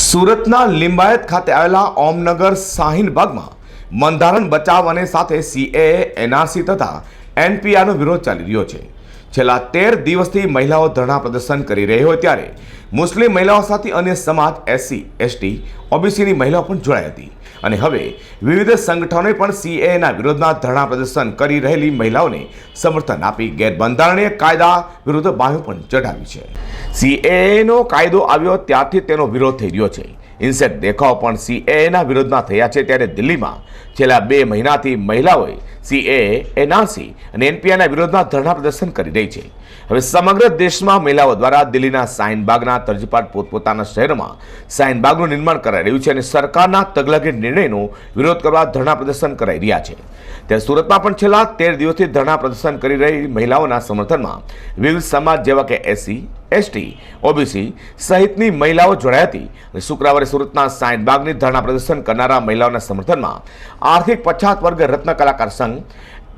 સુરતના લિંબાયત ખાતે આવેલા ઓમનગર શાહીનબાગમાં બંધારણ બચાવ અને સાથે સીએ એનઆરસી તથા એનપીઆરનો વિરોધ ચાલી રહ્યો છે. છેલ્લા તેર દિવસથી મહિલાઓ ધરણા પ્રદર્શન કરી રહી હોય ત્યારે મુસ્લિમ મહિલાઓ સાથે અન્ય સમાજ એસસી એસટી ઓબીસીની મહિલાઓ પણ જોડાઈ હતી. અને હવે વિવિધ સંગઠનોએ પણ સીએના વિરોધમાં ધરણા પ્રદર્શન કરી રહેલી મહિલાઓને સમર્થન આપી ગેરબંધારણીય કાયદા વિરુદ્ધ બાહ્ય પણ ચઢાવી છે. સીએનો કાયદો આવ્યો ત્યારથી તેનો વિરોધ થઈ રહ્યો છે. ઇન્સેટ દેખાવ પણ સીએના વિરોધમાં થયા છે ત્યારે દિલ્હીમાં છેલ્લા બે મહિનાથી મહિલાઓએ સીએ એનઆરસી અને એનપીઆઈના વિરોધમાં ધરણા પ્રદર્શન કરી રહી છે. હવે સમગ્ર દેશમાં મહિલાઓ દ્વારા દિલ્હીના સાઇનબાગના તર્જપાટ પોતપોતાના શહેરમાં સાઇનબાગનું નિર્માણ કરાઈ રહ્યું છે અને સરકારના તગલગી નિર્ણયનો વિરોધ કરવા ધરણા પ્રદર્શન કરાઈ રહ્યા છે. ત્યારે સુરતમાં પણ છેલ્લા તેર દિવસથી ધરણા પ્રદર્શન કરી રહી મહિલાઓના સમર્થનમાં વિવિધ સમાજ જેવા કે એસસી, એસટી, ઓબીસી સહિતની મહિલાઓ જોડાઈ હતી અને શુક્રવારે સુરતના સાઇનબાગની ધરણા પ્રદર્શન કરનારા મહિલાઓના સમર્થનમાં આર્થિક પછાત વર્ગ રત્ન કલાકાર સંઘ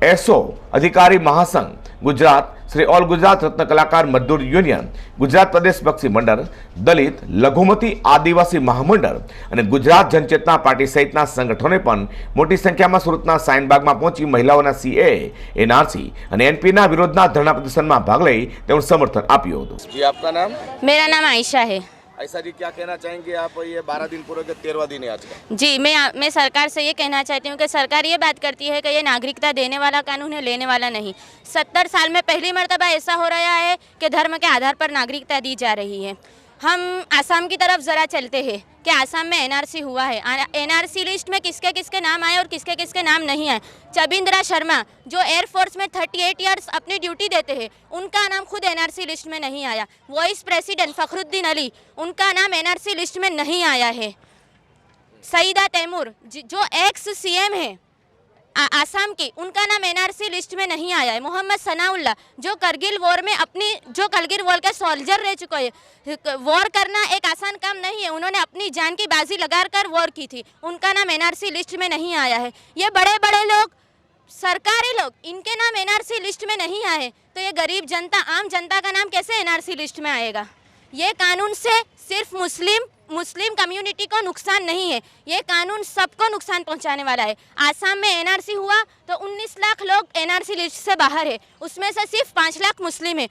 એસો અધિકારી મહાસંઘ ગુજરાત શ્રી ઓલ ગુજરાત રત્ન કલાકાર મજદૂર યુનિયન ગુજરાત પ્રદેશ પક્ષી મંડળ દલિત લઘુમતી આદિવાસી મહામંડળ અને ગુજરાત જનચેતના પાર્ટી સહિતના સંગઠનોએ પણ મોટી સંખ્યામાં સુરતના સાઇનબાગમાં પહોંચી મહિલાઓના સીએ એનઆરસી અને એનપીના વિરોધના ધરણા પ્રદર્શનમાં ભાગ લઈ તેનું સમર્થન આપ્યું હતું. નામ આયશા હૈ. ऐसा जी क्या कहना चाहेंगे आप ये बारह दिन पूरे के तेरवा दिन है आज का? जी, मैं मैं सरकार से ये कहना चाहती हूँ कि सरकार ये बात करती है कि ये नागरिकता देने वाला कानून है, लेने वाला नहीं। सत्तर साल में पहली मरतबा ऐसा हो रहा है कि धर्म के आधार पर नागरिकता दी जा रही है। हम आसाम की तरफ़ ज़रा चलते हैं कि आसाम में एनआरसी हुआ है। एनआरसी लिस्ट में किसके किसके नाम आए और किसके किसके नाम नहीं आए? चबिंद्रा शर्मा, जो एयरफोर्स में 38 इयर्स अपनी ड्यूटी देते हैं, उनका नाम खुद एनआरसी लिस्ट में नहीं आया। वाइस प्रेसिडेंट फखरुद्दीन अली, उनका नाम एनआरसी लिस्ट में नहीं आया है। सईदा तैमूर, जो एक्स सीएम है आ- आसाम की। उनका नाम एनआरसी लिस्ट में नहीं आया है। मोहम्मद सनाउल्ला जो करगिल वॉर में अपनी, जो करगिल वॉर के सोल्जर रह चुके हैं वॉर करना एक आसान काम नहीं है। उन्होंने अपनी जान की बाजी लगाकर वॉर की थी। उनका नाम एनआरसी लिस्ट में नहीं आया है। ये बड़े बड़े लोग, सरकारी लोग, इनके नाम एनआरसी लिस्ट में नहीं आए तो ये गरीब जनता, आम जनता का नाम कैसे एनआरसी लिस्ट में आएगा? ये कानून से सिर्फ़ मुस्लिम मुस्लिम कम्युनिटी को नुकसान नहीं है। ये कानून सबको नुकसान पहुँचाने वाला है। आसाम में एनआरसी हुआ तो 19 लाख लोग एनआरसी लिस्ट से बाहर है। उसमें से सिर्फ़ पाँच लाख मुस्लिम है।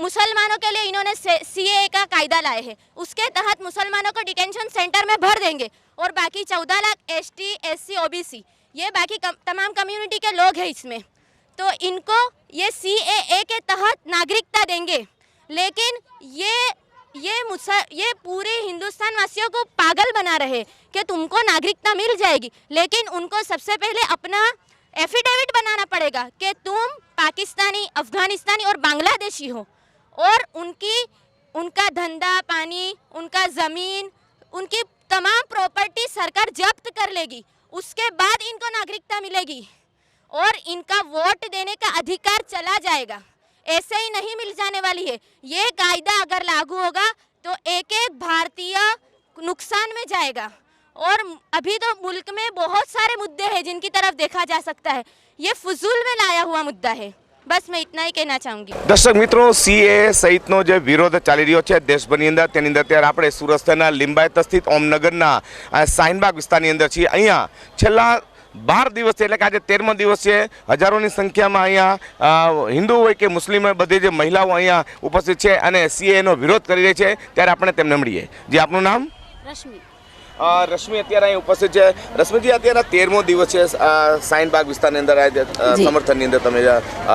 मुसलमानों के लिए इन्होंने सी का कायदा लाए हैं। उसके तहत मुसलमानों को डिटेंशन सेंटर में भर देंगे और बाकी चौदह lakh S T S C O B C ये बाकी कम, तमाम कम्युनिटी के लोग हैं इसमें। तो इनको ये सी के तहत नागरिकता देंगे। लेकिन ये ये मुसा, ये पूरे हिंदुस्तान वासियों को पागल बना रहे कि तुमको नागरिकता मिल जाएगी, लेकिन उनको सबसे पहले अपना एफिडेविट बनाना पड़ेगा कि तुम पाकिस्तानी, अफगानिस्तानी और बांग्लादेशी हो। और उनकी, उनका धंधा पानी, उनका ज़मीन, उनकी तमाम प्रॉपर्टी सरकार जब्त कर लेगी। उसके बाद इनको नागरिकता मिलेगी और इनका वोट देने का अधिकार चला जाएगा। ऐसे ही नहीं मिल जाने वाली है ये कायदा अगर लागू होगा तो एक एक भारतीय नुकसान में जाएगा और अभी तो मुल्क में बहुत सारे मुद्दे हैं जिनकी तरफ देखा जा सकता है ये फजूल में लाया हुआ मुद्दा है बस मैं इतना ही कहना चाहूँगी દર્શક મિત્રો સીએ સહિતનો જે વિરોધ ચાલી રહ્યો છે દેશભરની અંદર તેની અંદર ત્યારે આપણે સુરત શહેરના લિંબાયત સ્થિત ઓમનગરના આ સાઈનબાગ વિસ્તારની અંદર છીએ અહીંયા છેલ્લા બાર દિવસ છે એટલે કે આજે તેરમો દિવસ છે. હજારોની સંખ્યામાં અહીંયા હિન્દુ હોય કે મુસ્લિમ હોય બધી જે મહિલાઓ અહીંયા ઉપસ્થિત છે અને સીએનો વિરોધ કરી રહી છે ત્યારે આપણે તેમને મળીએ. જે આપનું નામ? રશ્મિ. રશ્મિ અત્યારે અહીં ઉપસ્થિત છે. રશ્મિજી અત્યારે તેરમો દિવસ છે સાઈનબાગ વિસ્તારની અંદર સમર્થનની અંદર તમે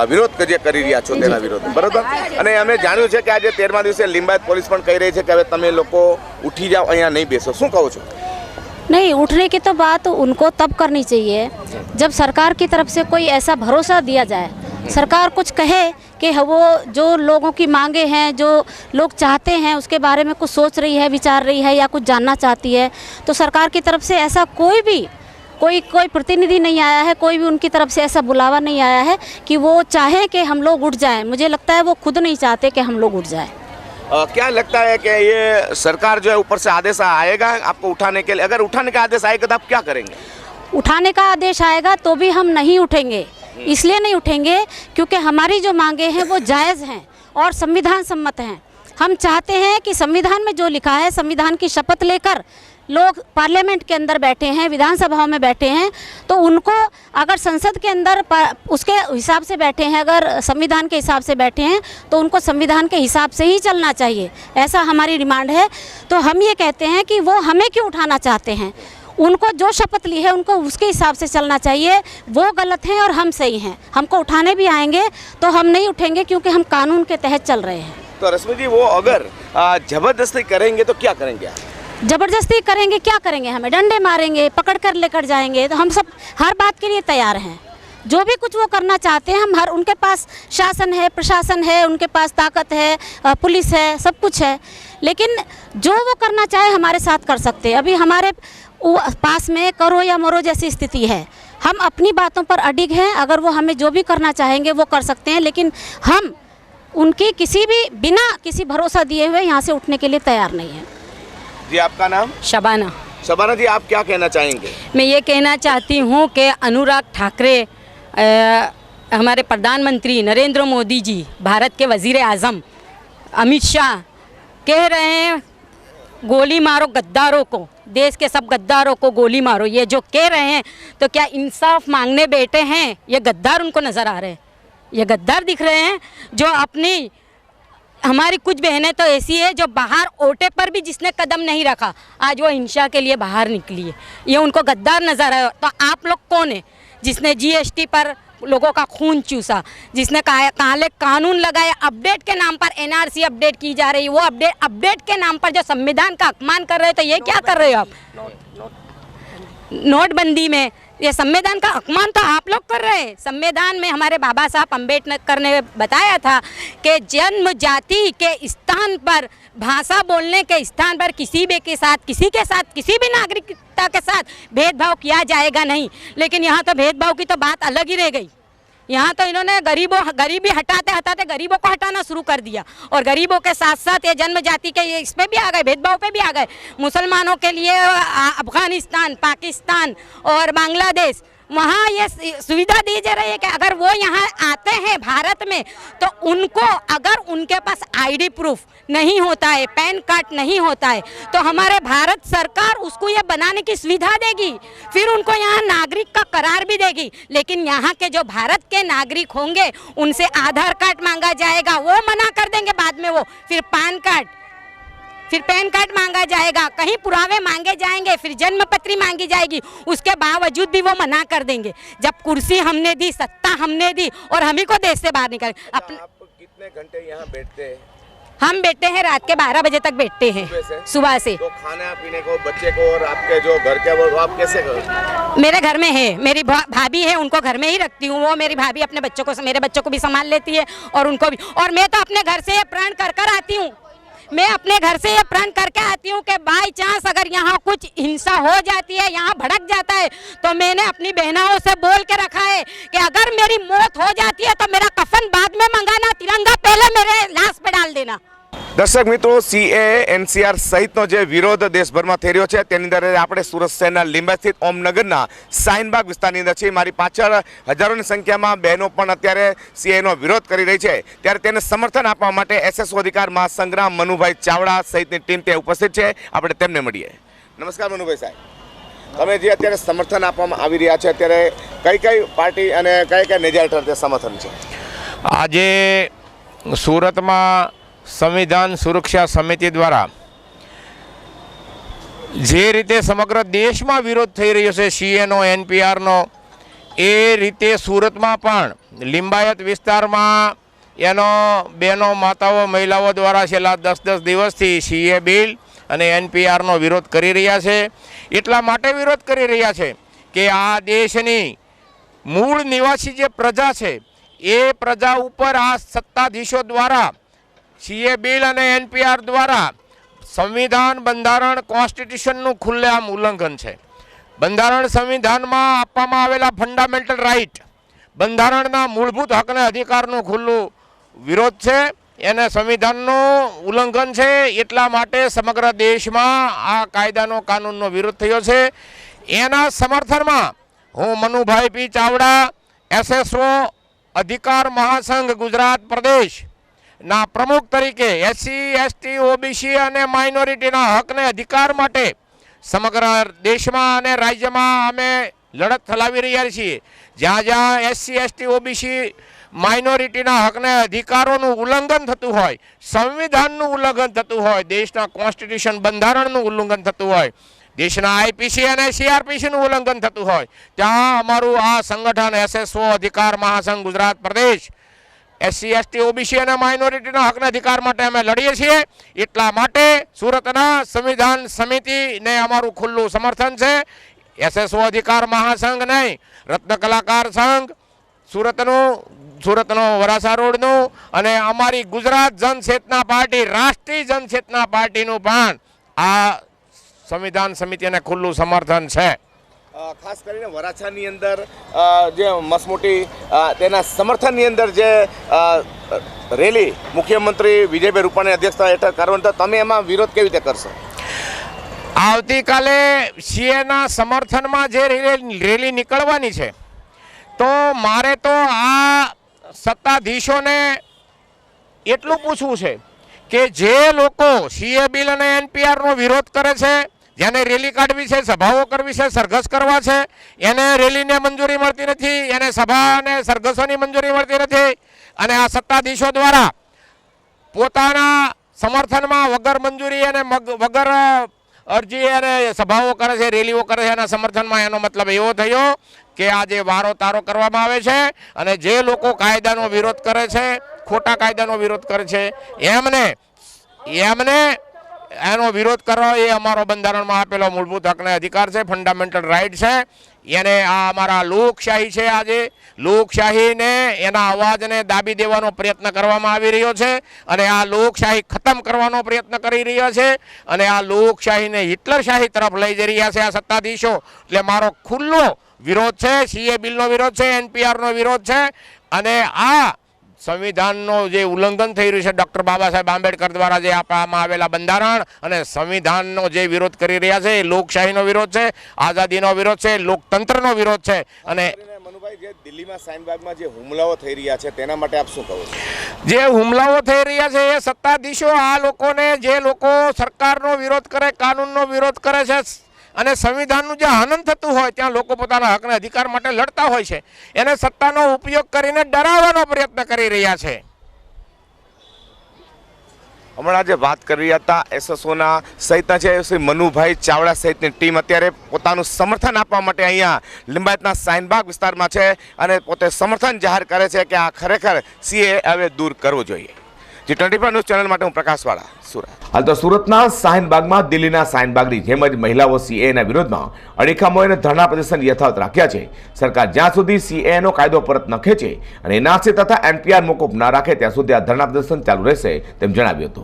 વિરોધ જે કરી રહ્યા છો તેના વિરોધ. બરોબર? અને અમે જાણ્યું છે કે આજે તેરમા દિવસે લિંબાયત પોલીસ પણ કહી રહી છે કે હવે તમે લોકો ઉઠી જાઓ અહીંયા નહીં બેસો. શું કહો છો? नहीं, उठने की तो बात उनको तब करनी चाहिए जब सरकार की तरफ़ से कोई ऐसा भरोसा दिया जाए। सरकार कुछ कहे कि वो जो लोगों की मांगे हैं, जो लोग चाहते हैं, उसके बारे में कुछ सोच रही है, विचार रही है या कुछ जानना चाहती है तो सरकार की तरफ़ से ऐसा कोई भी, कोई कोई प्रतिनिधि नहीं आया है, कोई भी उनकी तरफ़ से ऐसा बुलावा नहीं आया है कि वो चाहे कि हम लोग उठ जाएँ। मुझे लगता है वो खुद नहीं चाहते कि हम लोग उठ जाएँ। अ, क्या लगता है कि ये सरकार जो है ऊपर से आदेश आएगा आपको उठाने के लिए? अगर उठाने का आदेश आएगा तो आप क्या करेंगे? उठाने का आदेश आएगा तो भी हम नहीं उठेंगे। इसलिए नहीं उठेंगे क्योंकि हमारी जो मांगे हैं वो जायज़ हैं और संविधान सम्मत हैं। हम चाहते हैं कि संविधान में जो लिखा है संविधान की शपथ लेकर लोग पार्लियामेंट के अंदर बैठे हैं, विधानसभाओं में बैठे हैं तो उनको अगर संसद के अंदर उसके हिसाब से बैठे हैं, अगर संविधान के हिसाब से बैठे हैं तो उनको संविधान के हिसाब से ही चलना चाहिए। ऐसा हमारी डिमांड है। तो हम ये कहते हैं कि वो हमें क्यों उठाना चाहते हैं? उनको जो शपथ ली है, उनको उसके हिसाब से चलना चाहिए। वो गलत हैं और हम सही हैं। हमको उठाने भी आएँगे तो हम नहीं उठेंगे क्योंकि हम कानून के तहत चल रहे हैं। तो रश्मि जी, वो अगर ज़बरदस्ती करेंगे तो क्या करेंगे ज़बरदस्ती करेंगे, क्या करेंगे? हमें डंडे मारेंगे पकड़ कर लेकर जाएँगे। तो हम सब हर बात के लिए तैयार हैं। जो भी कुछ वो करना चाहते हैं, हम हर, उनके पास शासन है, प्रशासन है, उनके पास ताकत है पुलिस है, सब कुछ है। लेकिन जो वो करना चाहे, हमारे साथ कर सकते हैं। अभी हमारे पास में करो या मरो जैसी स्थिति है। हम अपनी बातों पर अडिग हैं। अगर वो हमें जो भी करना चाहेंगे, वो कर सकते हैं। लेकिन हम उनकी किसी भी, बिना किसी भरोसा दिए हुए यहाँ से उठने के लिए तैयार नहीं हैं। जी आपका नाम? शबाना। शबाना जी आप क्या कहना चाहेंगे? मैं ये कहना चाहती हूँ कि अनुराग ठाकरे हमारे प्रधानमंत्री नरेंद्र मोदी जी भारत के वज़ीर आज़म अमित शाह कह रहे हैं गोली मारो गद्दारों को देश के सब गद्दारों को गोली मारो। ये जो कह रहे हैं तो क्या इंसाफ मांगने बैठे हैं? ये गद्दार उनको नज़र आ रहे हैं। ये गद्दार दिख रहे हैं जो अपनी हमारी कुछ बहनें तो ऐसी है जो बाहर ओटे पर भी जिसने कदम नहीं रखा आज वो हिंसा के लिए बाहर निकली है। ये उनको गद्दार नज़र आया। तो आप लोग कौन है? जिसने जीएसटी पर लोगों का खून चूसा जिसने कहा काले कानून लगाए अपडेट के नाम पर एनआरसी अपडेट की जा रही है। वो अपडेट अपडेट के नाम पर जो संविधान का अपमान कर रहे हो तो ये क्या कर रहे हो आप? नोटबंदी में ये संविधान का अपमान तो आप लोग कर रहे हैं। संविधान में हमारे बाबा साहब अंबेडकर ने बताया था कि जन्म जाति के स्थान पर, भाषा बोलने के स्थान पर किसी भी के साथ, किसी के साथ, किसी भी नागरिकता के साथ भेदभाव किया जाएगा नहीं। लेकिन यहाँ तो भेदभाव की तो बात अलग ही रह गई। यहाँ तो इन्होंने गरीबों, गरीबी हटाते हटाते गरीबों को हटाना शुरू कर दिया। और गरीबों के साथ साथ ये जन्म जाति के ये इस पर भी आ गए, भेदभाव पे भी आ गए। मुसलमानों के लिए अफ़गानिस्तान, पाकिस्तान और बांग्लादेश वहाँ ये सुविधा दी जा रही है कि अगर वो यहाँ आते हैं भारत में तो उनको अगर उनके पास आईडी प्रूफ नहीं होता है, पैन कार्ड नहीं होता है तो हमारे भारत सरकार उसको ये बनाने की सुविधा देगी। फिर उनको यहाँ नागरिक का करार भी देगी। लेकिन यहाँ के जो भारत के नागरिक होंगे, उनसे आधार कार्ड मांगा जाएगा, वो मना कर देंगे बाद में वो। फिर पैन कार्ड फिर पैन कार्ड मांगा जाएगा। कहीं पुरावे मांगे जाएँगे फिर जन्म पत्री मांगी जाएगी। उसके बावजूद भी वो मना कर देंगे। जब कुर्सी हमने दी सत्ता हमने दी और हम ही को देश से बाहर निकल अपने कितने घंटे यहाँ बैठते हैं? हम बैठते हैं रात के बारह बजे तक बैठते हैं सुबह से? सुबह से। तो खाने पीने को बच्चे को और आपके जो घर के वो आप कैसे करो मेरे घर में है मेरी भाभी है उनको घर में ही रखती हूँ। वो मेरी भाभी अपने बच्चों को मेरे बच्चों को भी संभाल लेती है और उनको भी और मैं तो अपने घर से प्रण कर कर आती हूँ। मैं अपने घर से ये प्रण करके आती हूँ कि बाई चांस अगर यहाँ कुछ हिंसा हो जाती है, यहाँ भड़क जाता है तो मैंने अपनी बहनाओं से बोल के रखा है कि अगर मेरी मौत हो जाती है तो मेरा कफन बाद में मंगाना, तिरंगा पहले मेरे लाश पे डाल देना। દર્શક મિત્રો સીએ એનસીઆર સહિતનો જે વિરોધ દેશભરમાં થઈ રહ્યો છે, તેની અંદર આપણે સુરત શહેરના લીંબા સ્થિત ઓમનગરના સાઇનબાગ વિસ્તારની અંદર છે. મારી પાછળ હજારોની સંખ્યામાં બહેનો પણ અત્યારે સીએનો વિરોધ કરી રહી છે. ત્યારે તેને સમર્થન આપવા માટે એસએસઓ અધિકાર મહાસંગ્રામ મનુભાઈ ચાવડા સહિતની ટીમ ત્યાં ઉપસ્થિત છે. આપણે તેમને મળીએ. નમસ્કાર મનુભાઈ સાહેબ. તમે જે અત્યારે સમર્થન આપવામાં આવી રહ્યા છે, અત્યારે કઈ કઈ પાર્ટી અને કઈ કઈ નેજા હેઠળ સમર્થન છે? આજે સુરતમાં સંવિધાન સુરક્ષા સમિતિ દ્વારા જે રીતે સમગ્ર દેશમાં વિરોધ થઈ રહ્યો છે સીએનો એનપીઆરનો એ રીતે સુરતમાં પણ લિંબાયત વિસ્તારમાં એનો બહેનો માતાઓ, મહિલાઓ દ્વારા છેલ્લા દસ દસ દિવસથી સીએ બિલ અને એનપીઆરનો વિરોધ કરી રહ્યા છે. એટલા માટે વિરોધ કરી રહ્યા છે કે આ દેશની મૂળ નિવાસી જે પ્રજા છે, એ પ્રજા ઉપર આ સત્તાધીશો દ્વારા સીએ બિલ અને એનપીઆર દ્વારા સંવિધાન બંધારણ કોન્સ્ટિટ્યુશનનું ખુલ્લેઆમ ઉલ્લંઘન છે. બંધારણ સંવિધાનમાં આપવામાં આવેલા ફંડામેન્ટલ રાઇટ બંધારણના મૂળભૂત હકને અધિકારનું ખુલ્લું વિરોધ છે. એને સંવિધાનનું ઉલ્લંઘન છે. એટલા માટે સમગ્ર દેશમાં આ કાયદાનો કાનૂનનો વિરોધ થયો છે. એના સમર્થનમાં હું મનુભાઈ પી ચાવડા, એસએસઓ, અધિકાર મહાસંઘ ગુજરાત પ્રદેશ ના, પ્રમુખ તરીકે એસસી, એસટી, ઓબીસી અને માઇનોરિટીના હકને અધિકાર માટે સમગ્ર દેશમાં અને રાજ્યમાં અમે લડત ચલાવી રહ્યા છીએ. જ્યાં જ્યાં એસસી, એસટી, ઓબીસી માઇનોરિટીના હકને અધિકારોનું ઉલ્લંઘન થતું હોય, સંવિધાનનું ઉલ્લંઘન થતું હોય, દેશના કોન્સ્ટિટ્યુશન બંધારણનું ઉલ્લંઘન થતું હોય, દેશના આઈપીસી અને સીઆરપીસીનું ઉલ્લંઘન થતું હોય, ત્યાં અમારું આ સંગઠન એસએસઓ અધિકાર મહાસંઘ ગુજરાત પ્રદેશ એસસી, એસટી, ઓબીસી અને માઇનોરિટીના હકના અધિકાર માટે અમે લડીએ છીએ. એટલા માટે સુરતના સંવિધાન સમિતિને અમારું ખુલ્લું સમર્થન છે. એસએસઓ અધિકાર મહાસંઘ નહીં, રત્ન કલાકાર સંઘ, સુરતનું, સુરતનો વરાસા રોડનું અને અમારી ગુજરાત જનચેતના પાર્ટી, રાષ્ટ્રીય જનચેતના પાર્ટીનું પણ આ સંવિધાન સમિતિને ખુલ્લું સમર્થન છે. ખાસ કરીને વરાછાની અંદર જે મસમોટી તેના સમર્થનની અંદર જે રેલી મુખ્યમંત્રી વિજયભાઈ રૂપાણી અધ્યક્ષતા હેઠળ કરવાની તો તમે એમાં વિરોધ કેવી રીતે કરશો? આવતીકાલે સીએના સમર્થનમાં જે રેલી રેલી નીકળવાની છે, તો મારે તો આ સત્તાધીશોને એટલું પૂછવું છે કે જે લોકો સીએ બિલ અને એનપીઆરનો વિરોધ કરે છે જેને રેલી કાઢવી છે, સભાઓ કરવી છે, સરઘસ કરવા છે, એને રેલીને મંજૂરી મળતી નથી, એને સભા અને સરઘસોની મંજૂરી મળતી નથી. અને આ સત્તાધીશો દ્વારા પોતાના સમર્થનમાં વગર મંજૂરી અને વગર અરજી અને સભાઓ કરે છે, રેલીઓ કરે છે, એના સમર્થનમાં એનો મતલબ એવો થયો કે આ જે વારો તારો કરવામાં આવે છે અને જે લોકો કાયદાનો વિરોધ કરે છે, ખોટા કાયદાનો વિરોધ કરે છે, એમને એમને એનો વિરોધ કરો એ અમારો બંધારણમાં આપેલો મૂળભૂત હકને અધિકાર છે ફંડામેન્ટલ રાઇટ છે. એને આ અમારા લોકશાહી છે આજે. લોકશાહીને એના અવાજને દાબી દેવાનો પ્રયત્ન કરવામાં આવી રહ્યો છે અને આ લોકશાહી ખતમ કરવાનો પ્રયત્ન કરી રહ્યો છે અને આ લોકશાહીને હિટલરશાહી તરફ લઈ જઈ રહ્યા છે આ સત્તાધીશો. એટલે મારો ખુલ્લો વિરોધ છે સીએ બિલનો વિરોધ છે એનપીઆરનો વિરોધ છે અને આ સંવિધાનનો જે ઉલ્લંઘન થઈ રહ્યું છે ડૉક્ટર બાબા સાહેબ આંબેડકર દ્વારા જે આપવામાં આવેલા બંધારણ અને સંવિધાનનો જે વિરોધ કરી રહ્યા છે એ લોકશાહીનો વિરોધ છે આઝાદીનો વિરોધ છે લોકતંત્રનો વિરોધ છે અને કરીને મનુભાઈ જે દિલ્હીમાં શાહીનબાગમાં જે હુમલાઓ થઈ રહ્યા છે તેના માટે આપ શું કહો જે હુમલાઓ થઈ રહ્યા છે એ સત્તાધીશો આ લોકોને જે લોકો સરકારનો વિરોધ કરે કાનૂનનો વિરોધ કરે છે અને સંવિધાનનું જે હનન થતું હોય, ત્યાં લોકો પોતાના હકને અધિકાર માટે લડતા હોય છે. એને સત્તાનો ઉપયોગ કરીને ડરાવવાનો પ્રયત્ન કરી રહ્યા છે. હમણાં જે વાત કરી હતા એસએસઓના સહિતના છે શ્રી મનુભાઈ ચાવડા સહિતની ટીમ અત્યારે પોતાનું સમર્થન આપવા માટે અહીંયા લિંબાયતના સાઇનબાગ વિસ્તારમાં છે અને પોતે સમર્થન જાહેર કરે છે કે આ ખરેખર સીએ હવે દૂર કરવું જોઈએ. G twenty four news channel માટે હું પ્રકાશવાળા, સુરત. હાલ તો સુરતના શાહીનબાગમાં દિલ્હીના શાહીનબાગની જેમ જ મહિલાઓ સીએના વિરોધમાં અડીખામો અને ધરણા પ્રદર્શન યથાવત રાખ્યા છે. સરકાર જ્યાં સુધી સીએનો કાયદો પરત ન ખેંચે અને એનઆરસી તથા એનપીઆર મોકૂફ ના રાખે, ત્યાં સુધી આ ધરણા પ્રદર્શન ચાલુ રહેશે, તેમ જણાવ્યું હતું.